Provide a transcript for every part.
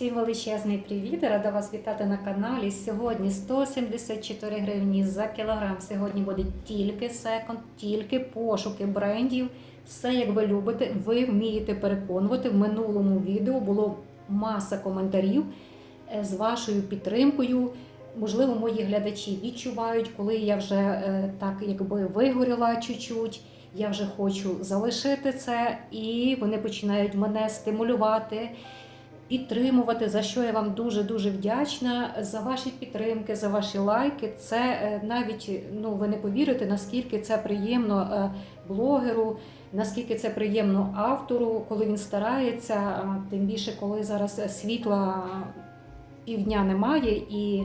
Всім величезний привіт! Рада вас вітати на каналі. Сьогодні 174 гривні за кілограм. Сьогодні буде тільки секонд, тільки пошуки брендів. Все як ви любите, ви вмієте переконувати. В минулому відео було маса коментарів е, з вашою підтримкою. Можливо, мої глядачі відчувають, коли я вже е, так якби вигоріла чуть-чуть. Я вже хочу залишити це, і вони починають мене стимулювати підтримувати, за що я вам дуже дуже вдячна за ваші підтримки, за ваші лайки. Це е, навіть ну ви не повірите, наскільки це приємно е, блогеру, наскільки це приємно автору, коли він старається. Тим більше, коли зараз світла півдня немає і.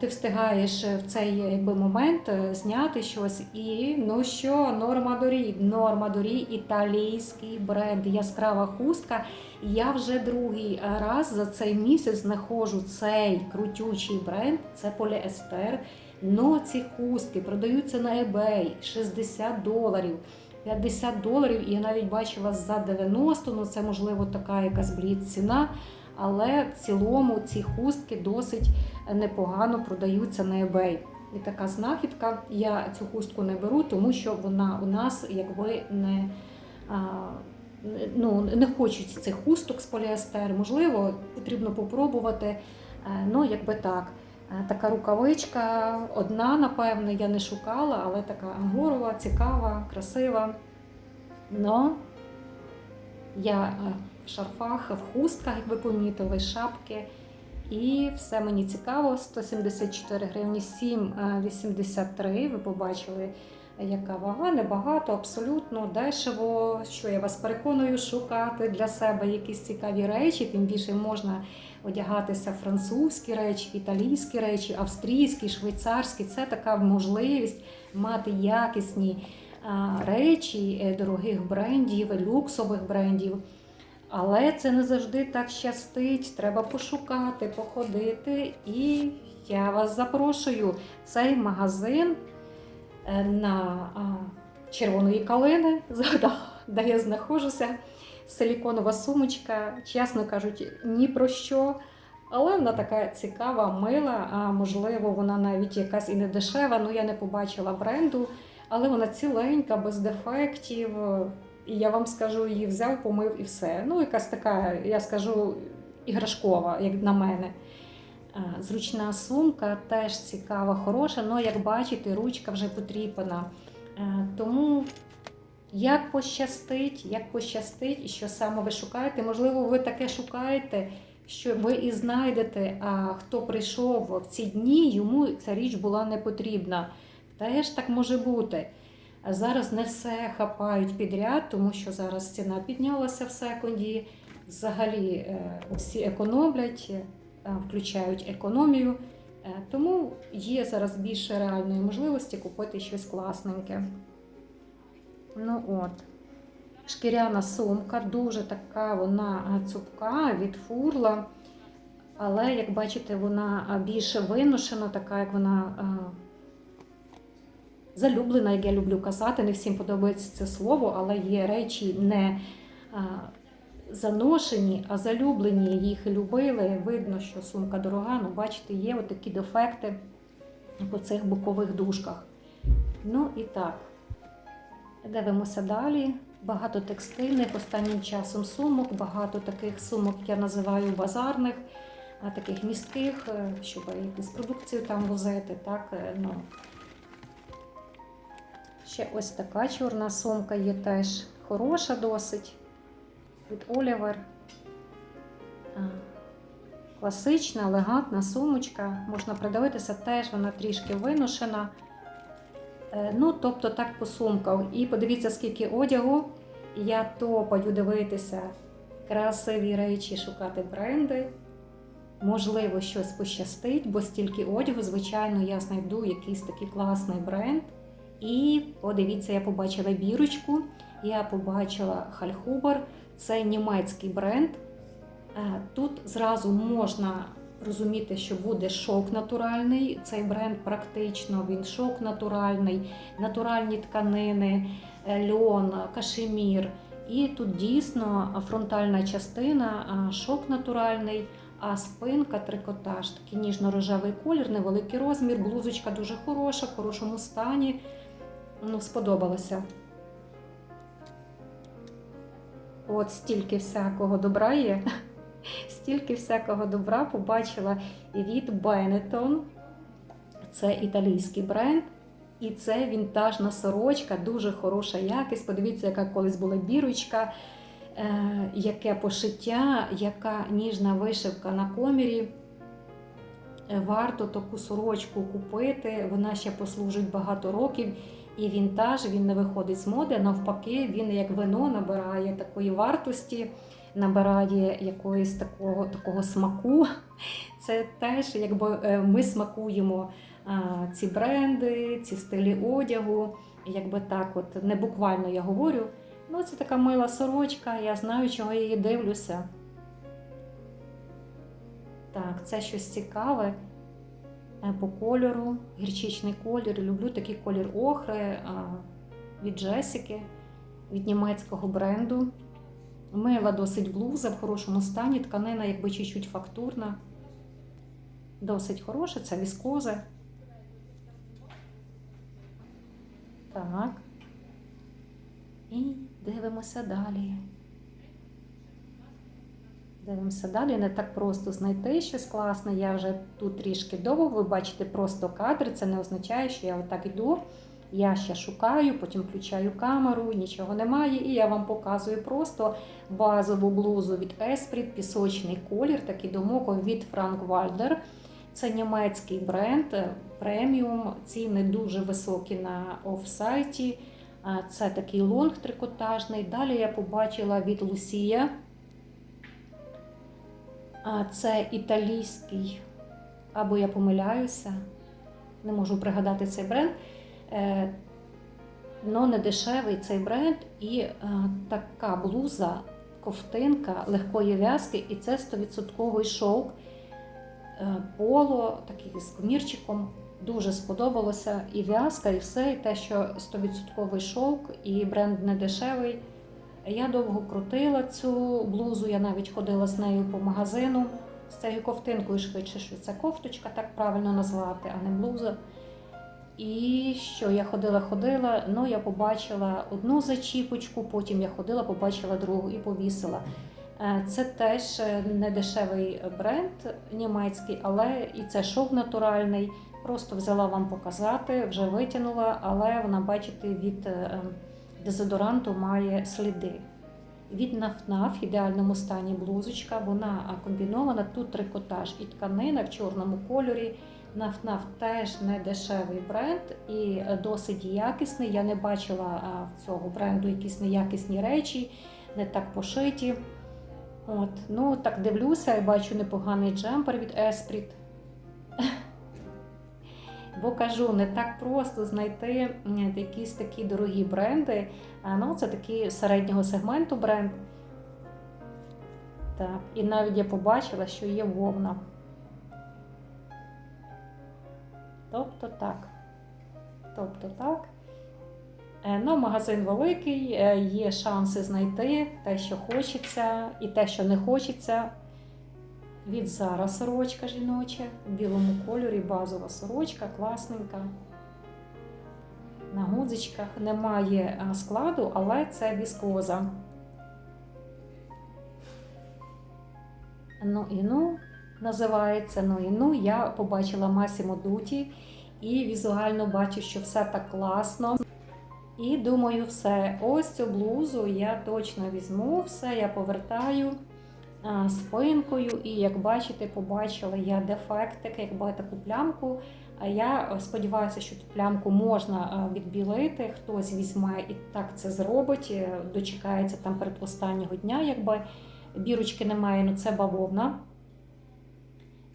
Ти встигаєш в цей якби момент е, зняти щось, і ну що, норма дорі, норма дорі, італійський бренд, яскрава хустка. Я вже другий раз за цей місяць знаходжу цей крутючий бренд, це поліестер. Но ці хустки продаються на eBay 60 доларів. 50 доларів, і я навіть бачила за 90, ну це можливо така якась бліц ціна. Але в цілому ці хустки досить непогано продаються на eBay. І така знахідка. Я цю хустку не беру, тому що вона у нас якби не. Ну, не хочуть цих хусток з поліестер. Можливо, потрібно попробувати. Е, Ну, якби так. Е, Така рукавичка одна, напевне, я не шукала, але така ангорова, цікава, красива. Но я е, шарфах, в хустках, як ви помітили, шапки. І все мені цікаво. 174 гривні, 7,83. Ви побачили, яка вага, небагато, абсолютно дешево. Що я вас переконую шукати для себе якісь цікаві речі, тим більше можна одягатися французькі речі, італійські речі, австрійські, швейцарські. Це така можливість мати якісні речі е, дорогих брендів, люксових брендів. Але це не завжди так щастить. Треба пошукати, походити. І я вас запрошую. Цей магазин е, на червоної калини, де я знаходжуся. Силіконова сумочка, чесно кажучи, ні про що. Але вона така цікава, мила, а можливо, вона навіть якась і не дешева. Ну я не побачила бренду, але вона ціленька, без дефектів. І я вам скажу, її взяв, помив і все. Ну, якась така, я скажу, іграшкова, як на мене. Зручна сумка, теж цікава, хороша, але як бачите, ручка вже потріпана. Тому як пощастить, як пощастить, і що саме ви шукаєте, можливо, ви таке шукаєте, що ви і знайдете, а хто прийшов в ці дні, йому ця річ була не потрібна. Теж так може бути. Зараз не все хапають підряд, тому що зараз ціна піднялася в секунді. Взагалі е, всі економлять, е, включають економію. Е, Тому є зараз більше реальної можливості купити щось класненьке. Ну от. Шкіряна сумка, дуже така вона цупка від фурла. Але, як бачите, вона більше виношена, така, як вона залюблена, як я люблю казати. Не всім подобається це слово, але є речі не заношені, а залюблені. Їх любили. Видно, що сумка дорога. Ну, бачите, є отакі дефекти по цих бокових дужках. Ну і так, дивимося далі. Багато текстильних, останнім часом сумок, багато таких сумок я називаю базарних, таких містких, е, щоб якусь продукцію там возити. Так, е, ну. Ще ось така чорна сумка є теж хороша досить від Олівер. Класична, елегантна сумочка. Можна придивитися, теж вона трішки виношена. Е, Ну, тобто так по сумках. І подивіться, скільки одягу. Я топаю дивитися красиві речі, шукати бренди. Можливо, щось пощастить, бо стільки одягу, звичайно, я знайду якийсь такий класний бренд. І подивіться, я побачила бірочку, я побачила Хальхубер, це німецький бренд. Е, Тут зразу можна розуміти, що буде шок натуральний. Цей бренд практично він шок натуральний, натуральні тканини, е, льон, кашемір. І тут дійсно фронтальна частина, шок натуральний, а спинка трикотаж, такий ніжно-рожевий колір, невеликий розмір, блузочка дуже хороша, в хорошому стані. Ну, сподобалося. От стільки всякого добра є. Стільки всякого добра побачила від Benetton. Це італійський бренд. І це вінтажна сорочка, дуже хороша якість. Подивіться, яка колись була бірочка, е, яке пошиття, яка ніжна вишивка на комірі. Варто таку сорочку купити, вона ще послужить багато років. І вінтаж він не виходить з моди, навпаки, він як вино набирає такої вартості, набирає якоїсь такого, такого смаку. Це теж, якби е, ми смакуємо ці бренди, ці стилі одягу. Якби так, от не буквально я говорю. Ну, це така мила сорочка, я знаю, чого я її дивлюся. Так, це щось цікаве по кольору, гірчичний колір. Люблю такий колір охри від Джесіки, від німецького бренду. Мила досить блуза в хорошому стані, тканина якби чуть-чуть фактурна. Досить хороша, це віскоза. Так. І дивимося далі. Дивимося далі. Не так просто знайти щось класне. Я вже тут трішки довго. Ви бачите просто кадр. Це не означає, що я отак йду. Я ще шукаю, потім включаю камеру, нічого немає. І я вам показую просто базову блузу від Esprit, пісочний колір, такий домок від Frank Walder. Це німецький бренд, преміум, ціни дуже високі на офсайті. Це такий лонг трикотажний. Далі я побачила від Лусія. Це італійський, або я помиляюся, не можу пригадати цей бренд. Е, Но не дешевий цей бренд і е, така блуза, ковтинка легкої в'язки, і це 100% шовк. Е, поло, такий з комірчиком. Дуже сподобалося і в'язка, і все, і те, що 100% шовк, і бренд не дешевий. Я довго крутила цю блузу, я навіть ходила з нею по магазину з цією ковтинкою, швидше, що це кофточка, так правильно назвати, а не блуза. І що я ходила-ходила, ну я побачила одну зачіпочку, потім я ходила, побачила другу і повісила. Е, Це теж не дешевий бренд німецький, але і це шов натуральний. Просто взяла вам показати, вже витягнула, але вона, бачите, від е, дезодоранту має сліди. Від нафнаф в ідеальному стані блузочка, вона комбінована, тут трикотаж і тканина в чорному кольорі. Нафнаф теж не дешевий бренд і досить якісний. Я не бачила в цього бренду якісь неякісні речі, не так пошиті. От, ну так дивлюся і бачу непоганий джемпер від Esprit. Бо кажу, не так просто знайти якісь такі дорогі бренди. Ну, це такий середнього сегменту бренд. Так, і навіть я побачила, що є вовна. Тобто так. Тобто так. Ну, Магазин великий, е, є шанси знайти те, що хочеться, і те, що не хочеться. Від Зара сорочка жіноча в білому кольорі, базова сорочка, класненька. На гудзичках немає складу, але це віскоза. Ну і ну, називається ну і ну. Я побачила Масімо Дуті і візуально бачу, що все так класно. І думаю, все. Ось цю блузу я точно візьму, все, я повертаю спинкою, і, як бачите, побачила я дефектик, якби таку плямку. Я сподіваюся, що ту плямку можна відбілити, хтось візьме і так це зробить, е, дочекається там перед останнього дня, якби бірочки немає, ну це бавовна.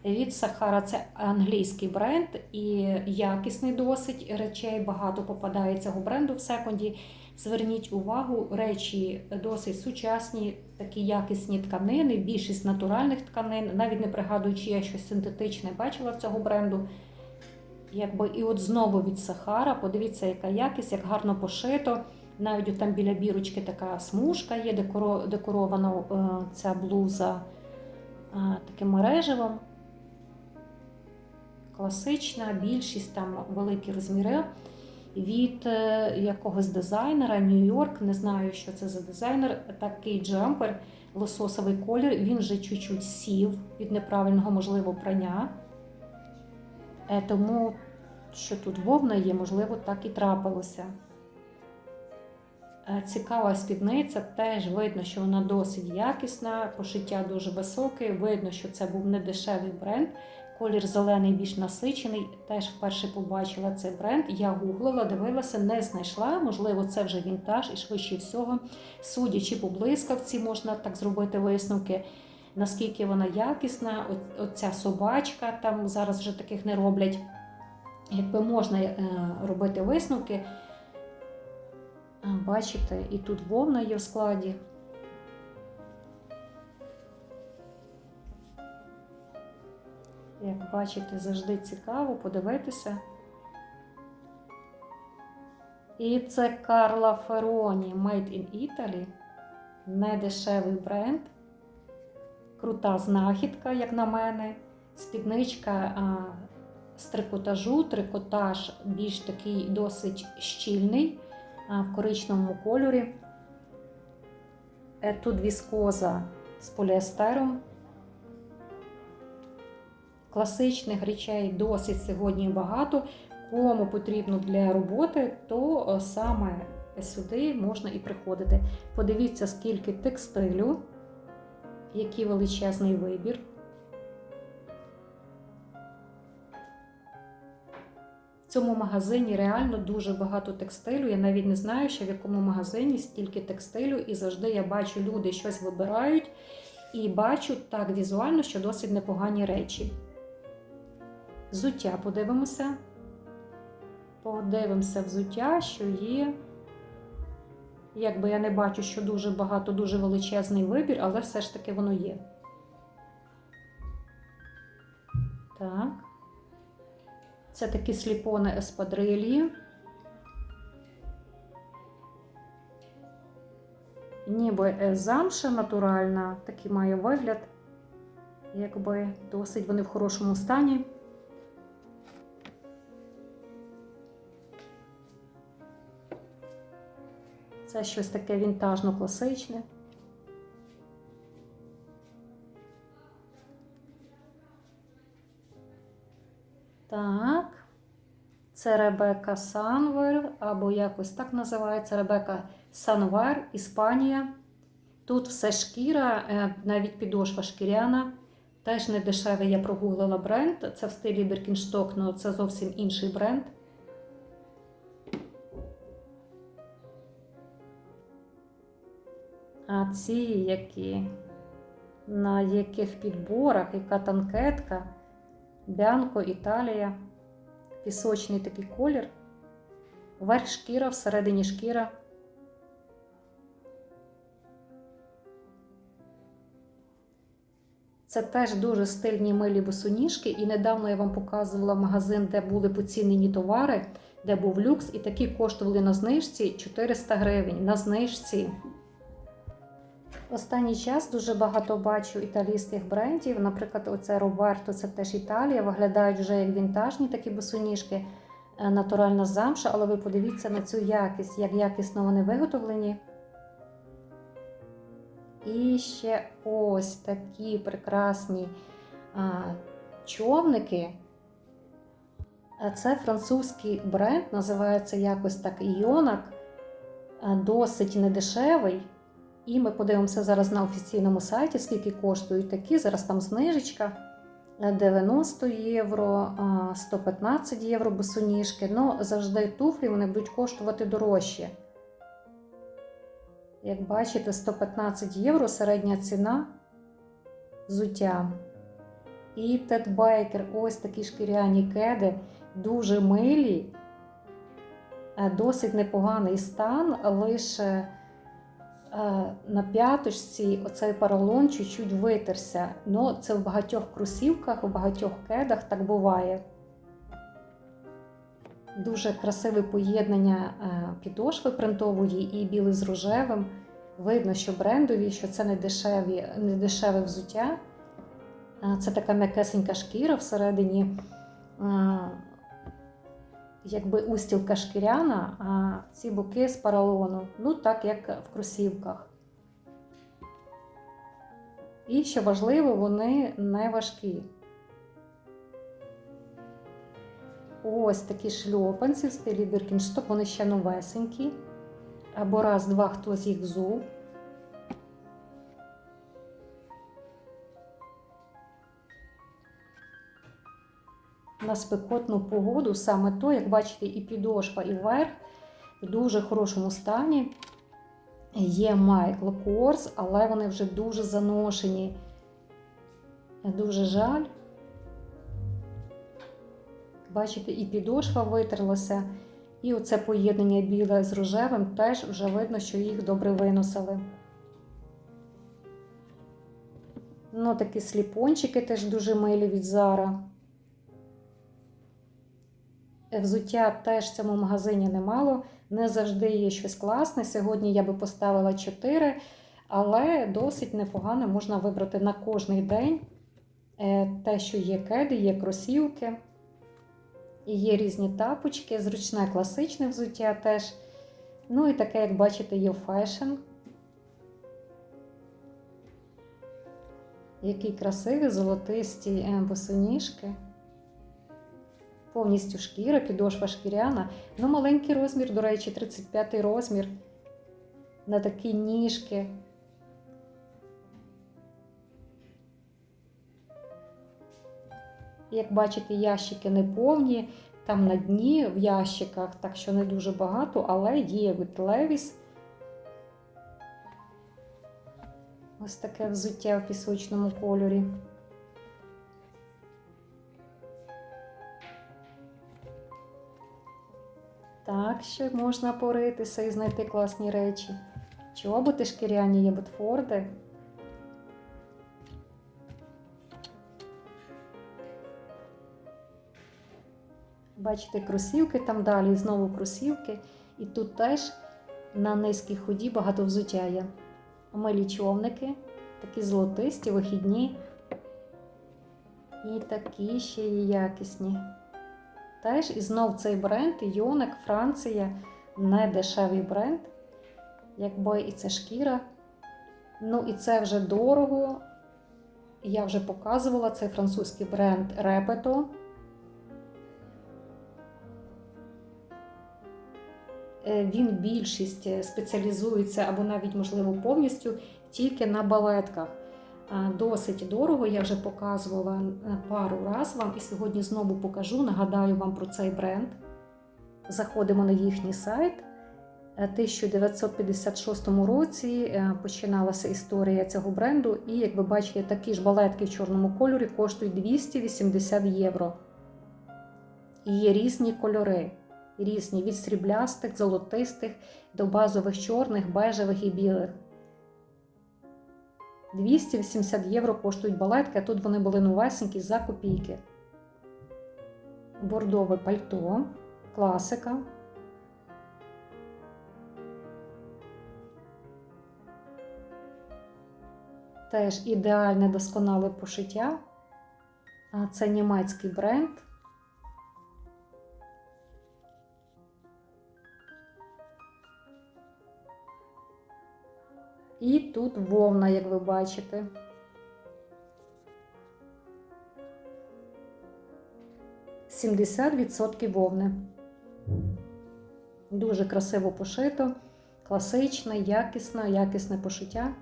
Від Сахара це англійський бренд і якісний досить речей. Багато попадає цього бренду в секунді. Зверніть увагу, речі досить сучасні, такі якісні тканини, більшість натуральних тканин, навіть не пригадуючи, я щось синтетичне бачила в цього бренду. Якби І от знову від Сахара, подивіться, яка якість, як гарно пошито. Навіть там біля бірочки така смужка є, декорована ця блуза. таким мережевим. Класична, більшість там великі розміри. Від е, якогось дизайнера Нью-Йорк, не знаю, що це за дизайнер, такий джемпер, лососовий колір, він вже чуть-чуть сів від неправильного, можливо, прання. Е, Тому, що тут вовна є, можливо, так і трапилося. Е, Цікава спідниця, теж видно, що вона досить якісна, пошиття дуже високе. Видно, що це був не дешевий бренд. Колір зелений більш насичений. Теж вперше побачила цей бренд. Я гуглила, дивилася, не знайшла. Можливо, це вже вінтаж і швидше всього, судячи по блискавці, можна так зробити висновки. Наскільки вона якісна, оця собачка, там зараз вже таких не роблять. Якби можна е, робити висновки, Бачите, і тут вовна є в складі. Як бачите, завжди цікаво подивитися. І це Карла Фероні Made in Italy. Недешевий бренд. Крута знахідка, як на мене. Спідничка з трикотажу. Трикотаж більш такий досить щільний в коричневому кольорі. Е, Тут віскоза з поліестером. Класичних речей досить сьогодні багато. Кому потрібно для роботи, то е, саме сюди можна і приходити. Подивіться, скільки текстилю, який величезний вибір. В цьому магазині реально дуже багато текстилю. Я навіть не знаю, ще в якому магазині стільки текстилю, і завжди я бачу, люди щось вибирають, і бачу так візуально, що досить непогані речі. Взуття подивимося. Подивимося взуття, що є. Якби я не бачу, що дуже багато, дуже величезний вибір, але все ж таки воно є. Так. Це такі сліпони еспадрилі. Ніби замша натуральна, такий має вигляд. Якби досить вони в хорошому стані. Щось таке вінтажно-класичне. Так. Це Ребека Санвер, або якось так називається Ребека Санвер, Іспанія. Тут все шкіра, е, навіть підошва шкіряна. Теж не дешевий, я прогуглила бренд. Це в стилі Біркіншток, але це зовсім інший бренд. А ці які, на яких підборах, яка танкетка, Бянко, Італія, пісочний такий колір, верх шкіра, всередині шкіра. Це теж дуже стильні милі босоніжки, і недавно я вам показувала магазин, де були поцінені товари, де був люкс, і такі коштували на знижці 400 гривень. На знижці. Останній час дуже багато бачу італійських брендів. Наприклад, оце Роберто, це теж Італія. Виглядають вже як вінтажні такі босоніжки, е, натуральна замша, але ви подивіться на цю якість, як якісно вони виготовлені. І ще ось такі прекрасні а, човники. Це французький бренд, називається якось так Йонак, а, досить недешевий. І ми подивимося зараз на офіційному сайті, скільки коштують такі. Зараз там знижечка 90 євро, 115 євро босоніжки. Ну, завжди туфлі вони будуть коштувати дорожче. Як бачите, 115 євро середня ціна взуття. І Тед Байкер, ось такі шкіряні кеди, дуже милі, е, досить непоганий стан, лише е, на п'яточці оцей поролон чуть-чуть витерся. Ну, це в багатьох кросівках, в багатьох кедах так буває. Дуже красиве поєднання е, підошви принтової і білий з рожевим. Видно, що брендові, що це не дешеві, не дешеве взуття. Е, Це така м'якесенька шкіра всередині, е, якби устілка шкіряна, а ці боки з паралону. Ну, так як в кросівках. І що важливо, вони не важкі. Ось такі шльопанці в стилі Біркінштоп, вони ще новесенькі. Або раз-два хтось їх взув. На спекотну погоду саме то, як бачите, і підошва, і верх в дуже хорошому стані. Є Майкл Корс, але вони вже дуже заношені. Дуже жаль. Бачите, і підошва витерлася, і оце поєднання біле з рожевим теж вже видно, що їх добре виносили. Ну, такі сліпончики теж дуже милі від Зара. Взуття теж в цьому магазині немало. Не завжди є щось класне. Сьогодні я би поставила 4, але досить непогано можна вибрати на кожний день Е, те, що є кеди, є кросівки. І є різні тапочки, зручне класичне взуття теж. Ну і таке, як бачите, є фешн. Які красиві золотисті е, босоніжки. Повністю шкіра, підошва шкіряна. Ну, маленький розмір, до речі, 35 розмір. На такі ніжки. Як бачите, ящики не повні, там на дні в ящиках, так що не дуже багато, але є Levi's. Ось таке взуття в пісочному кольорі. Так що можна поритися і знайти класні речі. Чоботи шкіряні є Бетфорди. Бачите, кросівки там далі, знову кросівки. І тут теж на низькій ході багато взуття є. Милі човники, такі золотисті, вихідні. І такі ще є якісні. Теж і знов цей бренд, Йоник, Франція, не дешевий бренд. Якби і це шкіра. Ну, і це вже дорого. Я вже показувала цей французький бренд Репето. Е, Він більшість спеціалізується або навіть, можливо, повністю тільки на балетках. А, Досить дорого, я вже показувала е, пару раз вам і сьогодні знову покажу. Нагадаю вам про цей бренд. Заходимо на їхній сайт. Е, 1956 році е, починалася історія цього бренду, і, як ви бачите, такі ж балетки в чорному кольорі коштують 280 євро. І є різні кольори різні від сріблястих, золотистих до базових чорних, бежевих і білих. 280 євро коштують балетки, а тут вони були новесенькі за копійки. Бордове пальто, класика. Теж ідеальне досконале пошиття. Це німецький бренд. І тут вовна, як ви бачите. Сімдесят відсотків вовни. Дуже красиво пошито, класичне, якісне, якісне пошиття.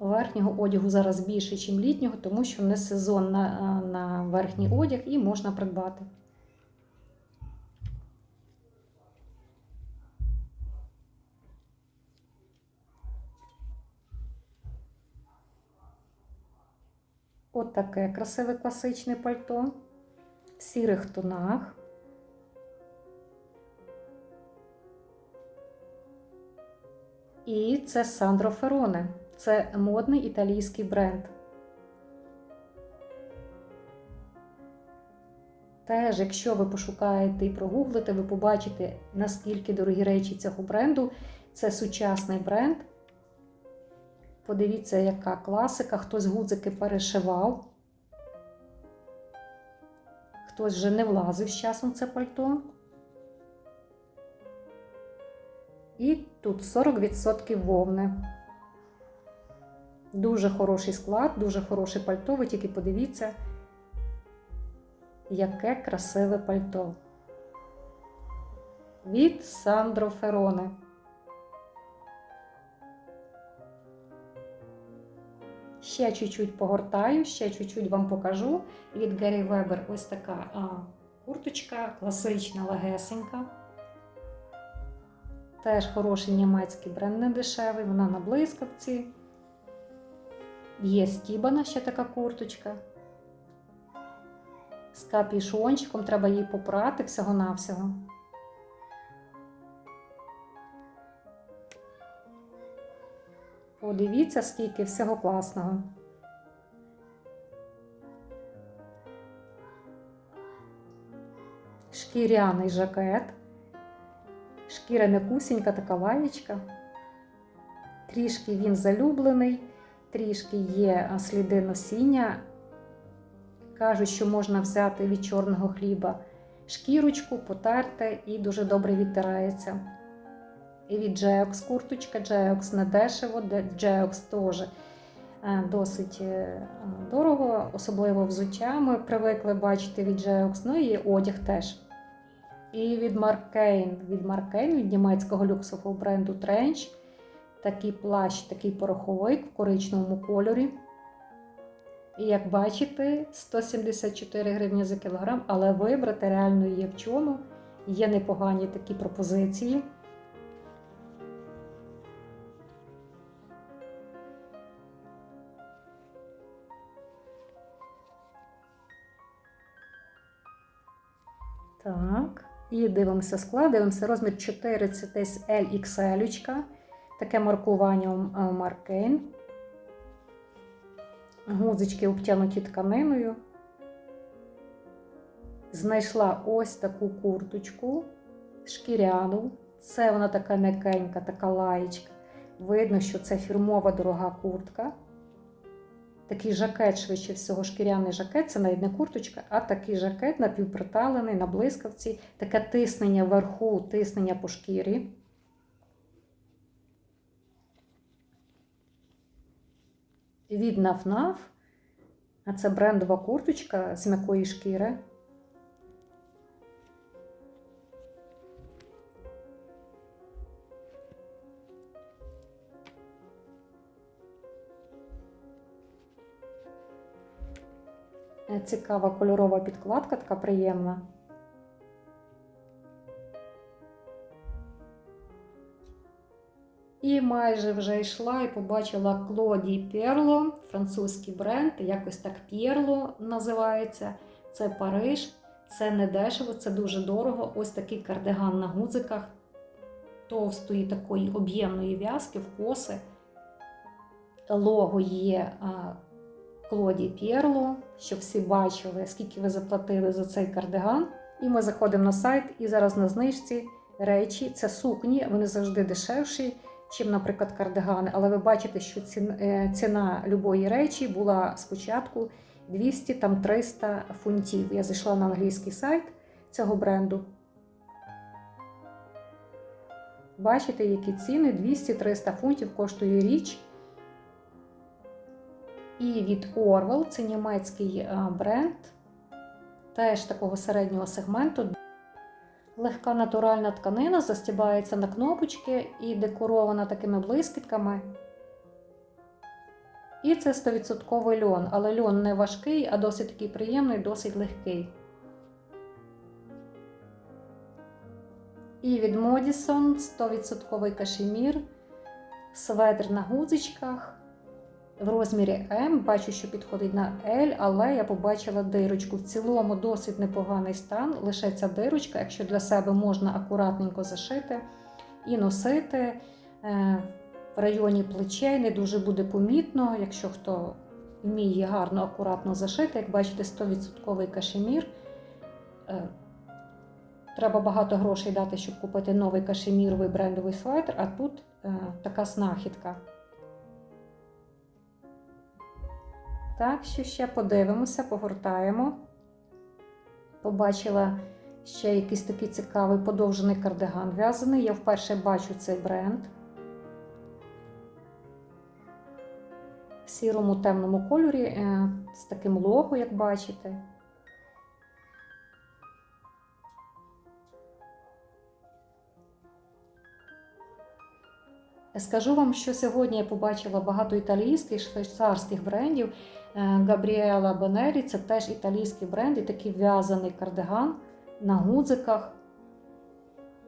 Верхнього одягу зараз більше, ніж літнього, тому що не сезон на, на верхній одяг і можна придбати. От таке красиве класичне пальто в сірих тонах. І це Сандро Фероне. Це модний італійський бренд. Теж, якщо ви пошукаєте і прогуглите, ви побачите, наскільки дорогі речі цього бренду. Це сучасний бренд. Подивіться, яка класика, хтось гудзики перешивав. Хтось вже не влазив з часом це пальто. І тут 40% вовни. Дуже хороший склад, дуже хороше пальто. Ви тільки подивіться, яке красиве пальто. Від Сандро Фероне. Ще чуть-чуть погортаю, ще чуть-чуть вам покажу. Від Гері Вебер ось така а, курточка, класична, легесенька. Теж хороший німецький бренд, не дешевий, вона на блискавці. Є стібана ще така курточка. З капішончиком треба її попрати всього-навсього. Подивіться, скільки всього класного. Шкіряний жакет. Шкіра м'якусінька, така лаєчка. Трішки він залюблений, трішки є сліди носіння. Кажуть, що можна взяти від чорного хліба шкірочку, потерти і дуже добре відтирається. І від Джеокс курточка, Джеокс не дешево, Джеокс теж е, досить е, дорого, особливо взуття. Ми привикли бачити від Джеокс, ну і одяг теж. І від Маркейн, від Маркейн, від німецького люксового бренду Trench. Такий плащ, такий пороховий в коричневому кольорі. І як бачите, 174 гривні за кілограм, але вибрати реально є в чому. Є непогані такі пропозиції. І дивимося склад, дивимося розмір 4, це десь. Таке маркування Маркейн. Гузички обтянуті тканиною. Знайшла ось таку курточку шкіряну. Це вона така м'якенька, така лаєчка. Видно, що це фірмова дорога куртка. Такий жакет, швидше всього, шкіряний жакет, це навіть не курточка, а такий жакет напівприталений на блискавці, таке тиснення вверху, тиснення по шкірі. Від Нафнаф, а це брендова курточка з м'якої шкіри. Цікава кольорова підкладка, така приємна. І майже вже йшла і побачила Клоді Перло, французький бренд, якось так П'єрло називається. Це Париж, це не дешево, це дуже дорого. Ось такий кардиган на гудзиках, товстої такої об'ємної в'язки в коси. Лого є Клоді П'єрло, щоб всі бачили, скільки ви заплатили за цей кардиган. І ми заходимо на сайт, і зараз на знижці речі це сукні, вони завжди дешевші чим, наприклад, кардигани. Але ви бачите, що е, ціна любої речі була спочатку 200 там 300 фунтів. Я зайшла на англійський сайт цього бренду. Бачите, які ціни 200-300 фунтів коштує річ. І від Orwell, це німецький е, бренд, теж такого середнього сегменту. Легка натуральна тканина застібається на кнопочки і декорована такими блискітками. І це 100% льон, але льон не важкий, а досить такий приємний, досить легкий. І від Modison 100% кашемір, светр на гузичках в розмірі М. Бачу, що підходить на L, але я побачила дирочку. В цілому досить непоганий стан. Лише ця дирочка, якщо для себе можна акуратненько зашити і носити е, в районі плечей, не дуже буде помітно, якщо хто вміє гарно, акуратно зашити, як бачите, 100% кашемір. Е, треба багато грошей дати, щоб купити новий кашеміровий брендовий светр, а тут е, така знахідка. Так, що ще подивимося, погортаємо. Побачила ще якийсь такий цікавий подовжений кардиган в'язаний. Я вперше бачу цей бренд. В сірому темному кольорі е, з таким лого, як бачите. Скажу вам, що сьогодні я побачила багато італійських швейцарських брендів. Е, Габріела Бенелі це теж італійський бренд і такий в'язаний кардиган на гудзиках.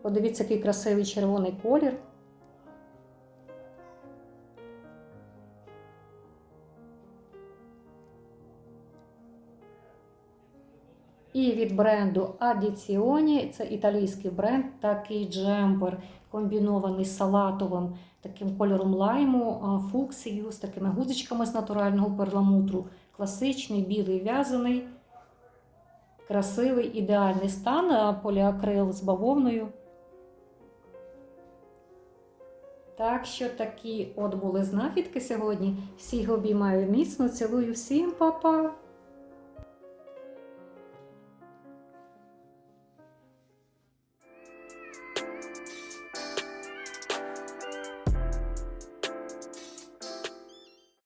Подивіться, який красивий червоний колір. І від бренду Addizioni, це італійський бренд, такий джемпер, комбінований з салатовим таким кольором лайму, фуксію, з такими гудзичками з натурального перламутру. Класичний, білий в'язаний, красивий, ідеальний стан, поліакрил з бавовною. Так що такі от були знахідки сьогодні. Всіх обіймаю міцно, цілую всім, па-па!